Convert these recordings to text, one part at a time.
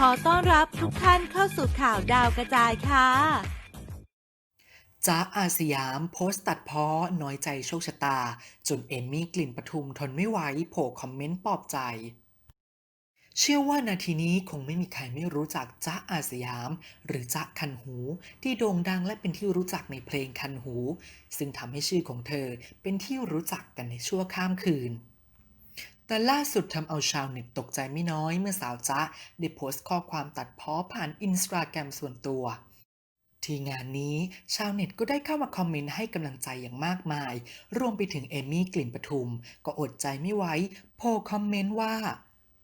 ขอต้อนรับทุกท่านเข้าสู่ข่าวดาวกระจายค่ะจ๊ะอาสยามโพสต์ตัดเพ้อน้อยใจโชคชะตา จนเอมมี่กลิ่นปทุมทนไม่ไหวโผล่คอมเมนต์ปลอบใจ เชื่อว่านาทีนี้คงไม่มีใครไม่รู้จักจ๊ะอาสยาม หรือจ๊ะคันหู ที่โด่งดังและเป็นที่รู้จักในเพลงคันหู ซึ่งทำให้ชื่อของเธอเป็นที่รู้จักกันในชั่วข้ามคืน แต่ล่าสุดทำเอาชาวเน็ตตกใจไม่น้อยเมื่อสาวจ๊ะได้โพสต์ข้อความตัดเพ้อผ่านอินสตาแกรมส่วนตัว ที่งานนี้ชาวเน็ตก็ได้เข้ามาคอมเมนต์ให้กำลังใจอย่างมากมาย รวมไปถึงเอมี่กลิ่นปทุม ก็อดใจไม่ไหวโพลคอมเมนต์ว่า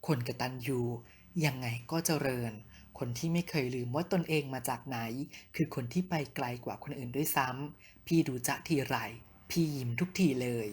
คนกระตันยูยังไงก็เจริญ คนที่ไม่เคยลืมว่าตนเองมาจากไหน คือคนที่ไปไกลกว่าคนอื่นด้วยซ้ำพี่ดูจะทีไร พี่ยิ้มทุกทีเลย